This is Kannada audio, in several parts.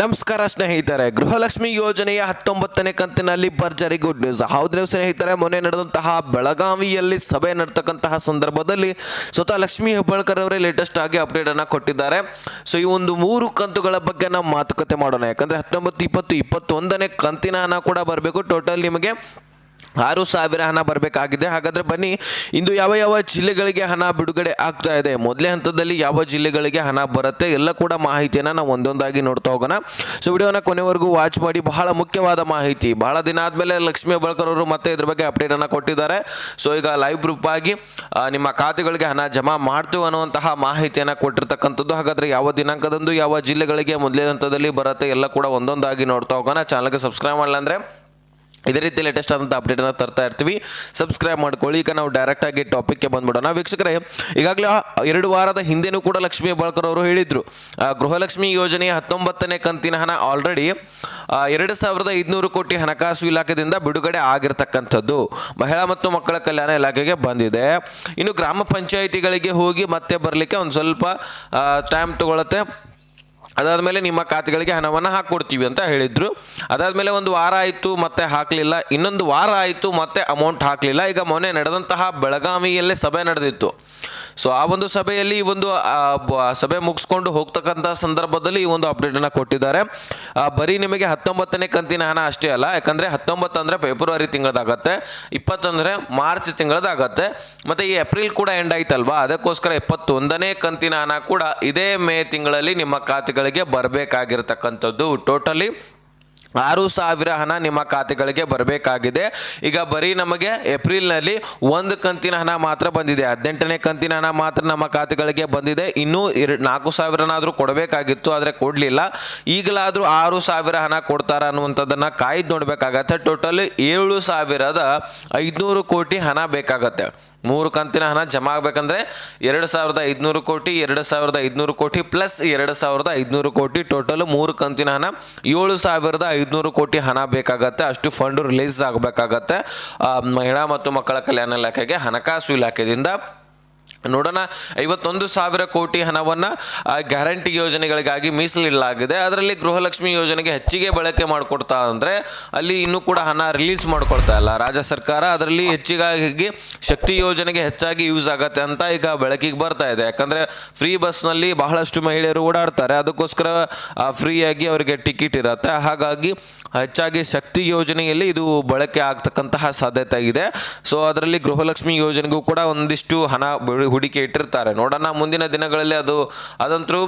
ನಮಸ್ಕಾರ ಸ್ನೇಹಿತರೆ, ಗೃಹಲಕ್ಷ್ಮಿ ಯೋಜನೆಯ ಹತ್ತೊಂಬತ್ತನೇ ಕಂತಿನಲ್ಲಿ ಭರ್ಜರಿ ಗುಡ್ ನ್ಯೂಸ್ ಹೌದು ನೀವು ಸ್ನೇಹಿತರೆ, ಮೊನ್ನೆ ನಡೆದಂತಹ ಬೆಳಗಾವಿಯಲ್ಲಿ ಸಭೆ ನಡೆತಕ್ಕಂತಹ ಸಂದರ್ಭದಲ್ಲಿ ಸ್ವತಃ ಲಕ್ಷ್ಮಿ ಹೆಬ್ಬಾಳ್ಕರ್ ಅವರೇ ಲೇಟೆಸ್ಟ್ ಆಗಿ ಅಪ್ಡೇಟ್ ಅನ್ನ ಕೊಟ್ಟಿದ್ದಾರೆ. ಸೊ ಈ ಒಂದು ಮೂರು ಕಂತುಗಳ ಬಗ್ಗೆ ನಾವು ಮಾತುಕತೆ ಮಾಡೋಣ. ಯಾಕಂದ್ರೆ ಹತ್ತೊಂಬತ್ತು ಇಪ್ಪತ್ತು, ಇಪ್ಪತ್ತೊಂದನೇ ಕಂತಿನ ಹಣ ಕೂಡ ಬರಬೇಕು. ಟೋಟಲ್ ನಿಮಗೆ ಆರು ಸಾವಿರ ಹಣ ಬರಬೇಕಾಗಿದೆ. ಹಾಗಾದರೆ ಬನ್ನಿ, ಇಂದು ಯಾವ ಯಾವ ಜಿಲ್ಲೆಗಳಿಗೆ ಹಣ ಬಿಡುಗಡೆ ಆಗ್ತಾ ಇದೆ? ಮೊದಲೇ ಹಂತದಲ್ಲಿ ಯಾವ ಜಿಲ್ಲೆಗಳಿಗೆ ಹಣ ಬರುತ್ತೆ? ಎಲ್ಲ ಕೂಡ ಮಾಹಿತಿಯನ್ನು ನಾವು ಒಂದೊಂದಾಗಿ ನೋಡ್ತಾ ಹೋಗೋಣ. ಸೊ ವಿಡಿಯೋನ ಕೊನೆವರೆಗೂ ವಾಚ್ ಮಾಡಿ. ಬಹಳ ಮುಖ್ಯವಾದ ಮಾಹಿತಿ. ಬಹಳ ದಿನ ಆದಮೇಲೆ ಲಕ್ಷ್ಮೀ ಹೆಬ್ಬಾಳ್ಕರ್ ಅವರು ಮತ್ತೆ ಇದ್ರ ಬಗ್ಗೆ ಅಪ್ಡೇಟನ್ನು ಕೊಟ್ಟಿದ್ದಾರೆ. ಸೊ ಈಗ ಲೈವ್ ಗ್ರೂಪ್ ಆಗಿ ನಿಮ್ಮ ಖಾತೆಗಳಿಗೆ ಹಣ ಜಮಾ ಮಾಡ್ತೀವಿ ಅನ್ನುವಂತಹ ಮಾಹಿತಿಯನ್ನು ಕೊಟ್ಟಿರ್ತಕ್ಕಂಥದ್ದು. ಹಾಗಾದರೆ ಯಾವ ದಿನಾಂಕದಂದು ಯಾವ ಜಿಲ್ಲೆಗಳಿಗೆ ಮೊದಲೇ ಹಂತದಲ್ಲಿ ಬರುತ್ತೆ? ಎಲ್ಲ ಕೂಡ ಒಂದೊಂದಾಗಿ ನೋಡ್ತಾ ಹೋಗೋಣ. ಚಾನಲ್ಗೆ ಸಬ್ಸ್ಕ್ರೈಬ್ ಮಾಡಲ್ಲ ಅಂದರೆ ಇದೇ ರೀತಿ ಲೇಟೆಸ್ಟ್ ಆದಂಥ ಅಪ್ಡೇಟನ್ನು ತರ್ತಾ ಇರ್ತೀವಿ. ಸಬ್ಸ್ಕ್ರೈಬ್ ಮಾಡ್ಕೊಳ್ಳಿ. ಈಗ ನಾವು ಡೈರೆಕ್ಟಾಗಿ ಟಾಪಿಕ್ಗೆ ಬಂದ್ಬಿಡೋಣ. ವೀಕ್ಷಕರೇ, ಈಗಾಗಲೇ ಎರಡು ವಾರದ ಹಿಂದೆನೂ ಕೂಡ ಲಕ್ಷ್ಮೀ ಬಾಳ್ಕರ್ ಅವರು ಹೇಳಿದರು. ಗೃಹಲಕ್ಷ್ಮಿ ಯೋಜನೆಯ ಹತ್ತೊಂಬತ್ತನೇ ಕಂತಿನ ಹಣ ಆಲ್ರೆಡಿ ಎರಡು ಸಾವಿರದ ಐದುನೂರು ಕೋಟಿ ಹಣಕಾಸು ಇಲಾಖೆಯಿಂದ ಬಿಡುಗಡೆ ಆಗಿರ್ತಕ್ಕಂಥದ್ದು. ಮಹಿಳಾ ಮತ್ತು ಮಕ್ಕಳ ಕಲ್ಯಾಣ ಇಲಾಖೆಗೆ ಬಂದಿದೆ. ಇನ್ನು ಗ್ರಾಮ ಪಂಚಾಯಿತಿಗಳಿಗೆ ಹೋಗಿ ಮತ್ತೆ ಬರಲಿಕ್ಕೆ ಒಂದು ಸ್ವಲ್ಪ ಟೈಮ್ ತಗೊಳುತ್ತೆ. ಅದಾದಮೇಲೆ ನಿಮ್ಮ ಖಾತೆಗಳಿಗೆ ಹಣವನ್ನು ಹಾಕ್ಕೊಡ್ತೀವಿ ಅಂತ ಹೇಳಿದರು. ಅದಾದಮೇಲೆ ಒಂದು ವಾರ ಆಯಿತು, ಮತ್ತೆ ಹಾಕಲಿಲ್ಲ. ಇನ್ನೊಂದು ವಾರ ಆಯಿತು, ಮತ್ತೆ ಅಮೌಂಟ್ ಹಾಕಲಿಲ್ಲ. ಈಗ ಮೊನ್ನೆ ನಡೆದಂತಹ ಬೆಳಗಾವಿಯಲ್ಲೇ ಸಭೆ ನಡೆದಿತ್ತು. ಸೊ ಆ ಒಂದು ಸಭೆಯಲ್ಲಿ ಈ ಒಂದು ಸಭೆ ಮುಗಿಸ್ಕೊಂಡು ಹೋಗ್ತಕ್ಕಂಥ ಸಂದರ್ಭದಲ್ಲಿ ಈ ಒಂದು ಅಪ್ಡೇಟನ್ನು ಕೊಟ್ಟಿದ್ದಾರೆ. ಬರೀ ನಿಮಗೆ ಹತ್ತೊಂಬತ್ತನೇ ಕಂತಿನ ಹಣ ಅಷ್ಟೇ ಅಲ್ಲ, ಯಾಕಂದರೆ ಹತ್ತೊಂಬತ್ತು ಅಂದರೆ ಫೆಬ್ರವರಿ ತಿಂಗಳದಾಗತ್ತೆ ಇಪ್ಪತ್ತಂದರೆ ಮಾರ್ಚ್ ತಿಂಗಳದಾಗತ್ತೆ, ಮತ್ತು ಈ ಏಪ್ರಿಲ್ ಕೂಡ ಎಂಡ್ ಆಯ್ತಲ್ವಾ? ಅದಕ್ಕೋಸ್ಕರ ಇಪ್ಪತ್ತೊಂದನೇ ಕಂತಿನ ಹಣ ಕೂಡ ಇದೇ ಮೇ ತಿಂಗಳಲ್ಲಿ ನಿಮ್ಮ ಖಾತೆಗಳಿಗೆ ಬರಬೇಕಾಗಿರ್ತಕ್ಕಂಥದ್ದು. ಟೋಟಲಿ ಆರು ಸಾವಿರ ಹಣ ನಿಮ್ಮ ಖಾತೆಗಳಿಗೆ ಬರಬೇಕಾಗಿದೆ. ಈಗ ಬರೀ ನಮಗೆ ಏಪ್ರಿಲ್ನಲ್ಲಿ ಒಂದು ಕಂತಿನ ಹಣ ಮಾತ್ರ ಬಂದಿದೆ. ಹದಿನೆಂಟನೇ ಕಂತಿನ ಹಣ ಮಾತ್ರ ನಮ್ಮ ಖಾತೆಗಳಿಗೆ ಬಂದಿದೆ. ಇನ್ನೂ ಎರಡು ನಾಲ್ಕು ಸಾವಿರನಾದರೂ ಕೊಡಬೇಕಾಗಿತ್ತು, ಆದರೆ ಕೊಡಲಿಲ್ಲ. ಈಗಲಾದರೂ ಆರು ಸಾವಿರ ಹಣ ಕೊಡ್ತಾರ ಅನ್ನುವಂಥದ್ದನ್ನು ಕಾಯ್ದು ನೋಡಬೇಕಾಗತ್ತೆ. ಟೋಟಲ್ ಏಳು ಸಾವಿರದ ಐದುನೂರು ಕೋಟಿ ಹಣ ಬೇಕಾಗತ್ತೆ. ಮೂರು ಕಂತಿನ ಹಣ ಜಮಾ ಆಗಬೇಕಂದ್ರೆ ಎರಡು ಸಾವಿರದ ಐದುನೂರು ಕೋಟಿ, ಎರಡು ಸಾವಿರದ ಐದುನೂರು ಕೋಟಿ ಪ್ಲಸ್ ಎರಡು ಸಾವಿರದ ಐದುನೂರು ಕೋಟಿ ಟೋಟಲ್ ಮೂರು ಕಂತಿನ ಹಣ. ಏಳು ಸಾವಿರದ ಐದುನೂರು ಕೋಟಿ ಹಣ ಬೇಕಾಗತ್ತೆ. ಅಷ್ಟು ಫಂಡ್ ರಿಲೀಸ್ ಆಗಬೇಕಾಗತ್ತೆ. ಮಹಿಳಾ ಮತ್ತು ಮಕ್ಕಳ ಕಲ್ಯಾಣ ಇಲಾಖೆಗೆ ಹಣಕಾಸು ಇಲಾಖೆಯಿಂದ. ನೋಡೋಣ, ಐವತ್ತೊಂದು ಸಾವಿರ ಕೋಟಿ ಹಣವನ್ನು ಗ್ಯಾರಂಟಿ ಯೋಜನೆಗಳಿಗಾಗಿ ಮೀಸಲಿಡಲಾಗಿದೆ. ಅದರಲ್ಲಿ ಗೃಹಲಕ್ಷ್ಮಿ ಯೋಜನೆಗೆ ಹೆಚ್ಚಿಗೆ ಬಳಕೆ ಮಾಡಿಕೊಡ್ತಾ ಅಂದರೆ, ಅಲ್ಲಿ ಇನ್ನೂ ಕೂಡ ಹಣ ರಿಲೀಸ್ ಮಾಡ್ಕೊಳ್ತಾ ಇಲ್ಲ. ರಾಜ್ಯ ಸರ್ಕಾರ ಅದರಲ್ಲಿ ಹೆಚ್ಚಿಗಾಗಿ ಶಕ್ತಿ ಯೋಜನೆಗೆ ಹೆಚ್ಚಾಗಿ ಯೂಸ್ ಆಗತ್ತೆ ಅಂತ ಈಗ ಬೆಳಕಿಗೆ ಬರ್ತಾ ಇದೆ. ಯಾಕಂದರೆ ಫ್ರೀ ಬಸ್ನಲ್ಲಿ ಬಹಳಷ್ಟು ಮಹಿಳೆಯರು ಓಡಾಡ್ತಾರೆ. ಅದಕ್ಕೋಸ್ಕರ ಫ್ರೀಯಾಗಿ ಅವರಿಗೆ ಟಿಕೆಟ್ ಇರುತ್ತೆ. ಹಾಗಾಗಿ ಹೆಚ್ಚಾಗಿ ಶಕ್ತಿ ಯೋಜನೆಯಲ್ಲಿ ಇದು ಬಳಕೆ ಆಗ್ತಕ್ಕಂತಹ ಸಾಧ್ಯತೆ ಇದೆ. ಸೊ ಅದರಲ್ಲಿ ಗೃಹಲಕ್ಷ್ಮಿ ಯೋಜನೆಗೂ ಕೂಡ ಒಂದಿಷ್ಟು ಹಣ ಹೂಡಿಕೆ ಇಟ್ಟಿರ್ತಾರೆ. ನೋಡೋಣ ಮುಂದಿನ ದಿನಗಳಲ್ಲಿ ಅದು ಅದಂತರೂ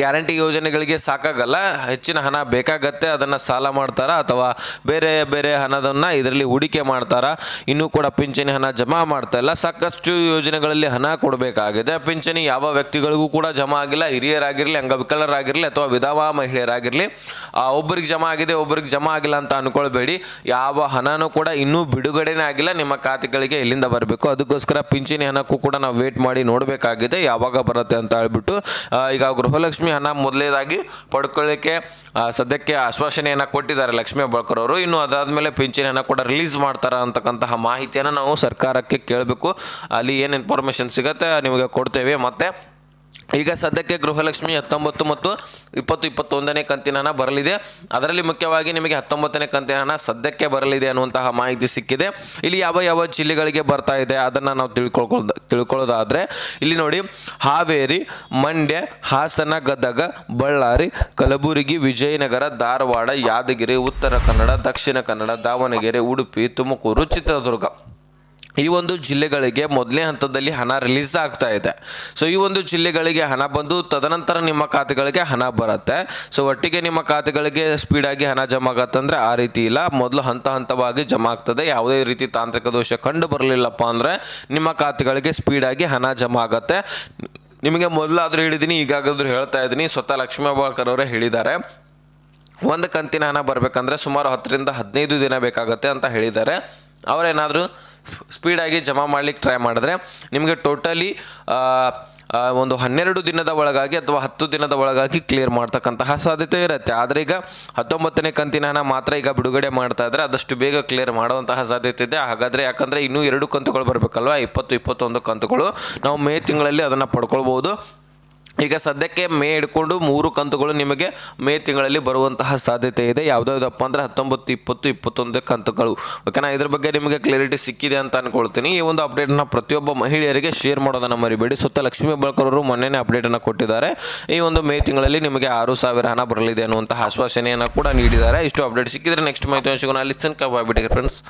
ಗ್ಯಾರಂಟಿ ಯೋಜನೆಗಳಿಗೆ ಸಾಕಾಗಲ್ಲ. ಹೆಚ್ಚಿನ ಹಣ ಬೇಕಾಗತ್ತೆ, ಅದನ್ನು ಸಾಲ ಮಾಡ್ತಾರಾ ಅಥವಾ ಬೇರೆ ಬೇರೆ ಹಣದನ್ನು ಇದರಲ್ಲಿ ಹೂಡಿಕೆ ಮಾಡ್ತಾರಾ? ಇನ್ನೂ ಕೂಡ ಪಿಂಚಣಿ ಹಣ ಜಮಾ ಮಾಡ್ತಾ ಇಲ್ಲ. ಸಾಕಷ್ಟು ಯೋಜನೆಗಳಲ್ಲಿ ಹಣ ಕೊಡಬೇಕಾಗಿದೆ. ಪಿಂಚಣಿ ಯಾವ ವ್ಯಕ್ತಿಗಳಿಗೂ ಕೂಡ ಜಮಾ ಆಗಿಲ್ಲ. ಹಿರಿಯರಾಗಿರಲಿ, ಅಂಗವಿಕಲರಾಗಿರಲಿ ಅಥವಾ ವಿಧವಾ ಮಹಿಳೆಯರಾಗಿರಲಿ ಒಬ್ಬರಿಗೆ ಜಮಾ ಆಗಿದೆ, ಒಬ್ಬರಿಗೆ ಜಮಾ ಆಗಿಲ್ಲ ಅಂತ ಅಂದ್ಕೊಳ್ಬೇಡಿ ಯಾವ ಹಣನೂ ಕೂಡ ಇನ್ನೂ ಬಿಡುಗಡೆನೇ ಆಗಿಲ್ಲ. ನಿಮ್ಮ ಖಾತೆಗಳಿಗೆ ಎಲ್ಲಿಂದ ಬರಬೇಕು? ಅದಕ್ಕೋಸ್ಕರ ಪಿಂಚಣಿ ಹಣಕ್ಕೂ ಕೂಡ ನಾವು ವೇಟ್ ಮಾಡಿ ನೋಡಬೇಕಾಗಿದೆ. ಯಾವಾಗ ಬರುತ್ತೆ ಅಂತ ಹೇಳ್ಬಿಟ್ಟು ಈಗ ಗೃಹಲಕ್ಷ್ಮಿ ಹಣ ಮೊದಲೇದಾಗಿ ಪಡ್ಕೊಳ್ಳಿಕ್ಕೆ ಸದ್ಯಕ್ಕೆ ಆಶ್ವಾಸನೆಯನ್ನು ಕೊಟ್ಟಿದ್ದಾರೆ ಲಕ್ಷ್ಮೀ ಅವರು ಇನ್ನು ಅದಾದಮೇಲೆ ಪಿಂಚಣಿ ಹಣ ಕೂಡ ರಿಲೀಸ್ ಮಾಡ್ತಾರ ಅಂತಕ್ಕಂತಹ ಮಾಹಿತಿಯನ್ನು ನಾವು ಸರ್ಕಾರಕ್ಕೆ ಕೇಳಬೇಕು. ಅಲ್ಲಿ ಏನು ಇನ್ಫಾರ್ಮೇಷನ್ ಸಿಗುತ್ತೆ, ನಿಮಗೆ ಕೊಡ್ತೇವೆ. ಮತ್ತೆ ಈಗ ಸದ್ಯಕ್ಕೆ ಗೃಹಲಕ್ಷ್ಮಿ ಹತ್ತೊಂಬತ್ತು ಮತ್ತು ಇಪ್ಪತ್ತು ಇಪ್ಪತ್ತೊಂದನೇ ಕಂತಿನ ಹಣ ಬರಲಿದೆ. ಅದರಲ್ಲಿ ಮುಖ್ಯವಾಗಿ ನಿಮಗೆ ಹತ್ತೊಂಬತ್ತನೇ ಕಂತಿನ ಹಣ ಸದ್ಯಕ್ಕೆ ಬರಲಿದೆ ಅನ್ನುವಂತಹ ಮಾಹಿತಿ ಸಿಕ್ಕಿದೆ. ಇಲ್ಲಿ ಯಾವ ಯಾವ ಜಿಲ್ಲೆಗಳಿಗೆ ಬರ್ತಾ ಇದೆ ಅದನ್ನು ನಾವು ತಿಳ್ಕೊಳ್ಕೊಳ್ಳೋದು ತಿಳ್ಕೊಳ್ಳೋದಾದರೆ ಇಲ್ಲಿ ನೋಡಿ, ಹಾವೇರಿ, ಮಂಡ್ಯ, ಹಾಸನ, ಗದಗ, ಬಳ್ಳಾರಿ, ಕಲಬುರಗಿ, ವಿಜಯನಗರ, ಧಾರವಾಡ, ಯಾದಗಿರಿ, ಉತ್ತರ ಕನ್ನಡ, ದಕ್ಷಿಣ ಕನ್ನಡ, ದಾವಣಗೆರೆ, ಉಡುಪಿ, ತುಮಕೂರು, ಚಿತ್ರದುರ್ಗ. ಈ ಒಂದು ಜಿಲ್ಲೆಗಳಿಗೆ ಮೊದಲನೇ ಹಂತದಲ್ಲಿ ಹಣ ರಿಲೀಸ್ ಆಗ್ತಾ ಇದೆ. ಸೊ ಈ ಒಂದು ಜಿಲ್ಲೆಗಳಿಗೆ ಹಣ ಬಂದು ತದನಂತರ ನಿಮ್ಮ ಖಾತೆಗಳಿಗೆ ಹಣ ಬರುತ್ತೆ. ಸೊ ಒಟ್ಟಿಗೆ ನಿಮ್ಮ ಖಾತೆಗಳಿಗೆ ಸ್ಪೀಡಾಗಿ ಹಣ ಜಮಾ ಆಗತ್ತಂದ್ರೆ ಆ ರೀತಿ ಇಲ್ಲ. ಮೊದಲು ಹಂತ ಹಂತವಾಗಿ ಜಮಾ ಆಗ್ತದೆ. ಯಾವುದೇ ರೀತಿ ತಾಂತ್ರಿಕ ದೋಷ ಕಂಡು ಬರಲಿಲ್ಲಪ್ಪ ಅಂದರೆ ನಿಮ್ಮ ಖಾತೆಗಳಿಗೆ ಸ್ಪೀಡಾಗಿ ಹಣ ಜಮಾ ಆಗುತ್ತೆ. ನಿಮಗೆ ಮೊದಲಾದರೂ ಹೇಳಿದ್ದೀನಿ ಈಗಾಗಾದರೂ ಹೇಳ್ತಾ ಇದ್ದೀನಿ ಸ್ವತಃ ಲಕ್ಷ್ಮೀ ಹೆಬ್ಬಾಳ್ಕರ್ ಅವರೇ ಹೇಳಿದ್ದಾರೆ. ಒಂದು ಕಂತಿನ ಹಣ ಬರಬೇಕಂದ್ರೆ ಸುಮಾರು ಹತ್ತರಿಂದ ಹದಿನೈದು ದಿನ ಬೇಕಾಗುತ್ತೆ ಅಂತ ಹೇಳಿದ್ದಾರೆ. ಅವರೇನಾದರೂ ಸ್ಪೀಡಾಗಿ ಜಮಾ ಮಾಡ್ಲಿಕ್ಕೆ ಟ್ರೈ ಮಾಡಿದ್ರೆ ನಿಮಗೆ ಟೋಟಲಿ ಒಂದು ಹನ್ನೆರಡು ದಿನದ ಒಳಗಾಗಿ ಅಥವಾ ಹತ್ತು ದಿನದ ಒಳಗಾಗಿ ಕ್ಲಿಯರ್ ಮಾಡ್ತಕ್ಕಂತಹ ಸಾಧ್ಯತೆ ಇರುತ್ತೆ. ಆದರೆ ಈಗ ಹತ್ತೊಂಬತ್ತನೇ ಕಂತಿನ ಹಣ ಮಾತ್ರ ಈಗ ಬಿಡುಗಡೆ ಮಾಡ್ತಾ ಇದ್ರೆ ಆದಷ್ಟು ಬೇಗ ಕ್ಲಿಯರ್ ಮಾಡುವಂತಹ ಸಾಧ್ಯತೆ ಇದೆ. ಹಾಗಾದರೆ ಯಾಕಂದರೆ ಇನ್ನೂ ಎರಡು ಕಂತುಗಳು ಬರಬೇಕಲ್ವ? ಇಪ್ಪತ್ತು, ಇಪ್ಪತ್ತೊಂದು ಕಂತುಗಳು ನಾವು ಮೇ ತಿಂಗಳಲ್ಲಿ ಅದನ್ನು ಪಡ್ಕೊಳ್ಬೋದು. ಈಗ ಸದ್ಯಕ್ಕೆ ಮೇ ಹಿಡ್ಕೊಂಡು ಮೂರು ಕಂತುಗಳು ನಿಮಗೆ ಮೇ ತಿಂಗಳಲ್ಲಿ ಬರುವಂತಹ ಸಾಧ್ಯತೆ ಇದೆ. ಯಾವುದ್ಯಾವುದಪ್ಪ ಅಂದ್ರೆ ಹತ್ತೊಂಬತ್ತು, ಇಪ್ಪತ್ತು, ಇಪ್ಪತ್ತೊಂದು ಕಂತುಗಳು. ಓಕೆನಾ ಇದ್ರ ಬಗ್ಗೆ ನಿಮಗೆ ಕ್ಲಾರಿಟಿ ಸಿಕ್ಕಿದೆ ಅಂತ ಅನ್ಕೊಳ್ತೀನಿ. ಈ ಒಂದು ಅಪ್ಡೇಟ್ನ ಪ್ರತಿಯೊಬ್ಬ ಮಹಿಳೆಯರಿಗೆ ಶೇರ್ ಮಾಡೋದನ್ನು ಮರಿಬೇಡಿ. ಸುತ್ತ ಲಕ್ಷ್ಮೀ ಬಳಕರವರು ಮೊನ್ನೆನೇ ಅಪ್ಡೇಟನ್ನು ಕೊಟ್ಟಿದ್ದಾರೆ. ಈ ಒಂದು ಮೇ ತಿಂಗಳಲ್ಲಿ ನಿಮಗೆ ಆರು ಸಾವಿರ ಹಣ ಬರಲಿದೆ ಅನ್ನುವಂತಹ ಆಶ್ವಾಸನೆಯನ್ನು ಕೂಡ ನೀಡಿದ್ದಾರೆ. ಇಷ್ಟು ಅಪ್ಡೇಟ್ ಸಿಕ್ಕಿದರೆ ನೆಕ್ಸ್ಟ್ ಮಾಹಿತಿ ಸಿಗೋಣ ಲಿಸನ್ ಕಬಾಬಿಟ್ಟಿಗೆ ಫ್ರೆಂಡ್ಸ್